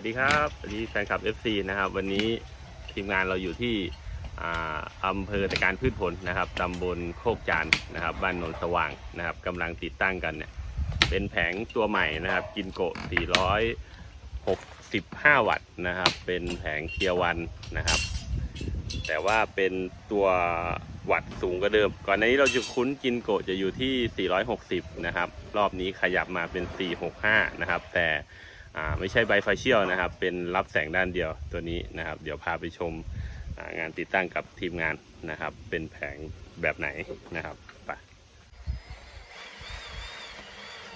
วัสดีครับสวัสดีแฟนคลับ FC นะครับ วันนี้ทีมงานเราอยู่ที่อาอำเภอตะการพืชผลนะครับตำบลโคกจานนะครับ บ้านโนนสว่างนะครับกำลังติดตั้งกันเนี่ย เป็นแผงตัวใหม่นะครับ กินโกะ465 วัตต์นะครับ เป็นแผงเทียวันนะครับ แต่ว่าเป็นตัววัตต์สูงกว่าเดิม ก่อนหน้านี้เราจะคุ้นกินโกะจะอยู่ที่ 460 นะครับ รอบนี้ขยับมาเป็น 465 นะครับ แต่ ไม่ใช่ไบไฟเชียลนะครับ เป็นรับแสงด้านเดียวตัวนี้นะครับ เดี๋ยวพาไปชมงานติดตั้งกับทีมงานนะครับ เป็นแผงแบบไหนนะครับไป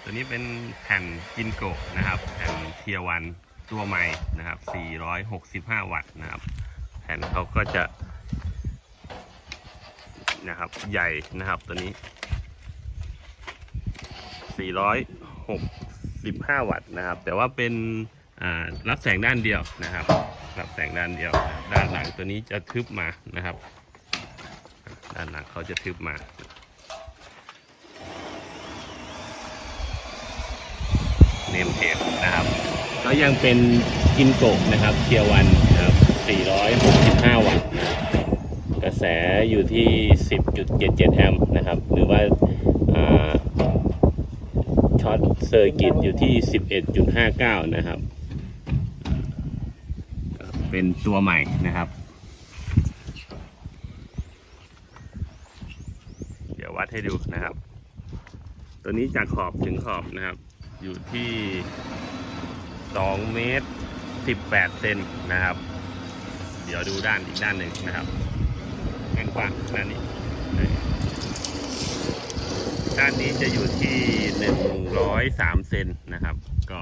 ตัวนี้เป็นแผ่นกินโกะนะครับ แผ่นเทียวันตัวใหม่นะครับ 465 วัตต์นะครับ แผ่นเขาก็จะนะครับใหญ่นะครับตัวนี้406 465วัตต์นะครับ แต่ว่าเป็นรับแสงด้านเดียวนะครับ รับแสงด้านเดียว ด้านหลังตัวนี้จะทึบมานะครับ ด้านหลังเขาจะทึบมาเนมเทปนะครับก็ยังเป็นกินโกะนะครับเทียวันนะครับ 465 วัตต์นะครับกระแสอยู่ที่ 10.77 แอมป์นะครับ หรือว่า ช็อตเซอร์กิตอยู่ที่ 11.59 นะครับ เป็นตัวใหม่นะครับ เดี๋ยววัดให้ดูนะครับ ตัวนี้จากขอบถึงขอบนะครับ อยู่ที่ 2 เมตร 18 เซนนะครับ เดี๋ยวดูด้านอีกด้านหนึ่งนะครับด้านกว้างด้านนี้ ด้านนี้จะอยู่ที่103เซนนะครับ ก็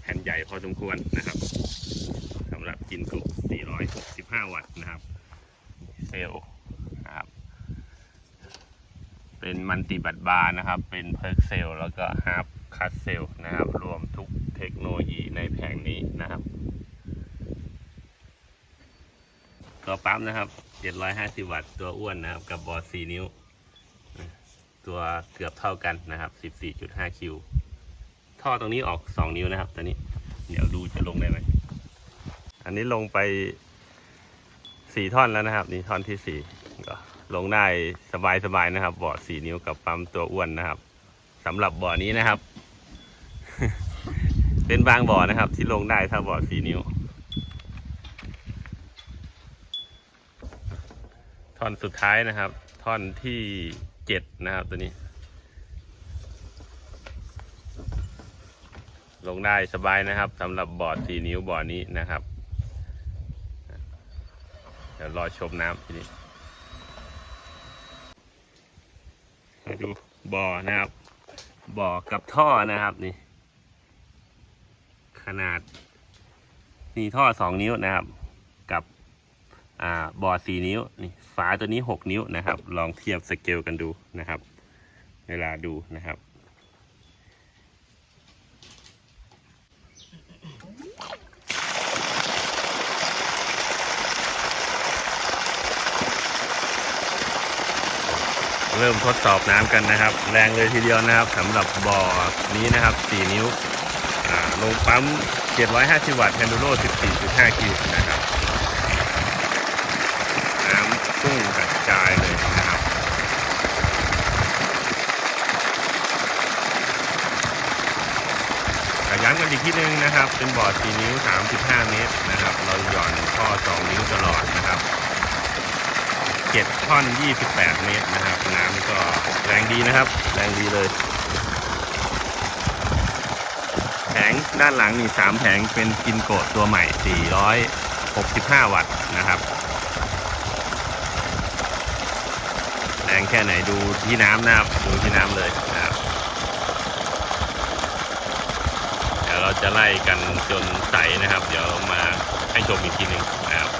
แผ่นใหญ่พอสมควรนะครับสำหรับกินกุ465 วัตต์นะครับ เซลล์นะครับเป็นมันติบัตบาร์นะครับ เป็นเพิร์กเซลแล้วก็ฮาร์ปคัสเซลนะครับ รวมทุกเทคโนโลยีในแผงนี้นะครับ ตัวปั๊มนะครับ 750 วัตต์ตัวอ้วนนะครับ กับบอร์ด4นิ้ว ตัวเกือบเท่ากันนะครับ 14.5 คิว ท่อตรงนี้ออก 2 นิ้วนะครับตัวนี้ เดี๋ยวดูจะลงได้ไหม อันนี้ลงไป 4 ท่อนแล้วนะครับ นี่ท่อนที่ 4 ก็ลงได้สบายๆนะครับ บอร์ด4นิ้วกับปั๊มตัวอ้วนนะครับสำหรับบ่อนี้นะครับ เป็นบางบ่อนะครับ ที่ลงได้ถ้าบอร์ด4นิ้ว ท่อนสุดท้ายนะครับ ท่อนที่ เจ็ดนะครับตัวนี้ ลงได้สบายนะครับสำหรับบอร์ดสี่นิ้วบอร์ดนี้นะครับ เดี๋ยวรอชมน้ำทีนี้ดูบ่อนะครับ บ่อกับท่อนะครับนี่ ขนาดนี่ท่อสองนิ้วนะครับ อ่าบอร์ดสี่นิ้วนี่ฝาตัวนี้หกนิ้วนะครับ ลองเทียบสเกลกันดูนะครับ เวลาดูนะครับ เริ่มทดสอบน้ำกันนะครับ แรงเลยทีเดียวนะครับสำหรับบ่อนี้นะครับ 4 นิ้วลงปั๊ม 750 วัตต์แฮนดูโร14.5คิวนะครับ พุ่งกระจายเลยนะครับย้ำกันอีกที่หนึ่งนะครับ เป็นบอร์ด4นิ้ว 35 เมตรนะครับ เราหย่อนท่อ 2 นิ้วตลอดนะครับ7ท่อน 28 เมตรนะครับ น้ำก็แรงดีนะครับ แรงดีเลยแผงด้านหลังนี่3แผงเป็นกินโกะตัวใหม่ 465 วัตต์นะครับ รงแค่ไหนดูที่น้ำนะครับดูที่น้ำเลยนะครับเดี๋ยวเราจะไล่กันจนใสนะครับ เดี๋ยวมาให้ชมอีกทีหนึ่งนะครับ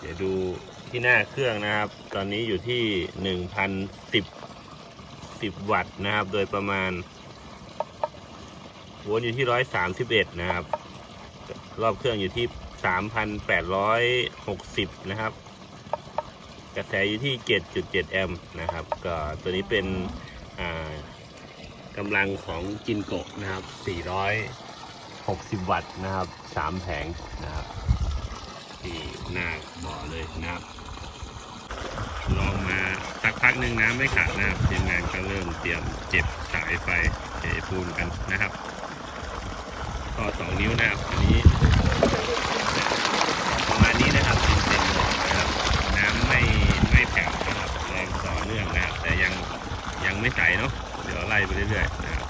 เดี๋ยวดูที่หน้าเครื่องนะครับ ตอนนี้อยู่ที่ห นึ่งพันสิบวัตต์นะครับ โดยประมาณวลต์อยู่ที่ร้อยสามสิบเอ็ดนะครับ รอบเครื่องอยู่ที่สามพันแปดร้อยหกสิบนะครับ กระแสอยู่ที่เจ็ดจุดเจ็ดแอมป์นะครับ ก็ตัวนี้เป็นกำลังของจินโกะนะครับสี่ร้อยหกสิบวัตต์นะครับสามแผงนะครับที่หน้าบ่อเลยนะครับ ลองมาสักพักหนึ่งน้ำไม่ขาดนะครับทีมงานก็เริ่มเตรียมเจ็บสายไฟเทปูนกันนะครับ ก็สองนิ้วนะครับอันนี้ ประมาณนี้นะครับเป็นเป็นบ่อนะครับ น้ำไม่ไม่แผ่วนะครับแรงต่อเนื่องนะครับ แต่ยังยังไม่ใสเนาะเดี๋ยวไล่ไปเรื่อยๆนะครับ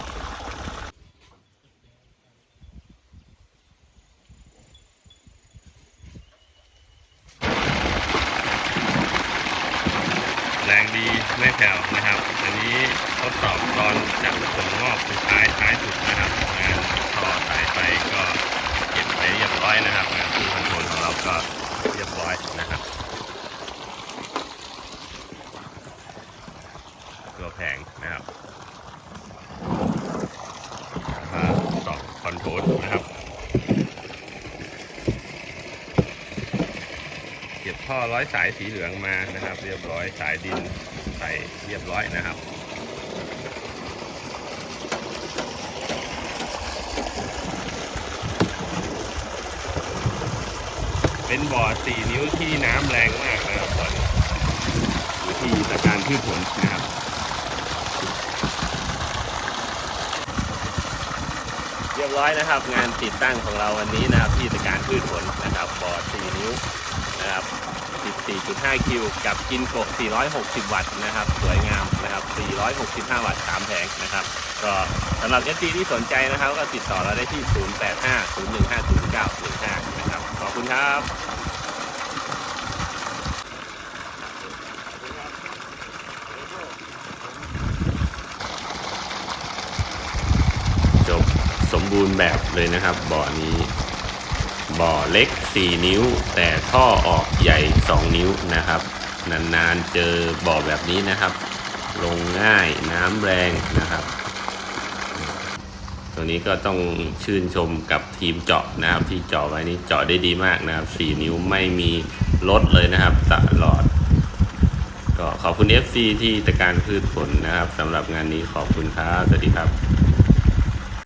แรงดี ไม่แผ่วนะครับ อันนี้ทดสอบตอนจับส่งมอบสุดท้ายท้ายสุดนะครับงานต่อสายไฟก็เก็บไปเรียบร้อยนะครับงานที่คอนโทรลของเราก็เรียบร้อยนะครับ ตัวแผงนะครับมาต่อคอนโทรลนะครับเก็บท่อร้อยสายสีเหลืองมานะครับ เรียบร้อยสายดิน ใส่เรียบร้อยนะครับเป็นบ่อสี่นิ้วที่น้ำแรงมากนะครับบ่อนี้อยู่ที่ตะการพืชผลนะครับ เรียบร้อยนะครับ งานติดตั้งของเราวันนี้นะครับที่ตะการพืชผลนะครับบ่อสี่นิ้ว นะครับ 14.5 คิว กับกินโก460 วัตต์นะครับ สวยงามนะครับ 465 วัตต์ 3 แผงนะครับ ก็สำหรับ FC ที่สนใจนะครับ ก็ติดต่อเราได้ที่ 0850150915 นะครับ ขอบคุณครับจบสมบูรณ์แบบเลยนะครับบ่อนี้ บ่อเล็ก 4 นิ้ว แต่ท่อออกใหญ่ 2 นิ้วนะครับ นานๆเจอบ่อแบบนี้นะครับ ลงง่ายน้ำแรงนะครับ ตัวนี้ก็ต้องชื่นชมกับทีมเจาะนะครับ ที่เจาะไว้นี้เจาะได้ดีมากนะครับ 4 นิ้วไม่มีลดเลยนะครับตลอด ก็ขอบคุณ FC ที่ตะการพืชผลนะครับสำหรับงานนี้ขอบคุณครับสวัสดีครับ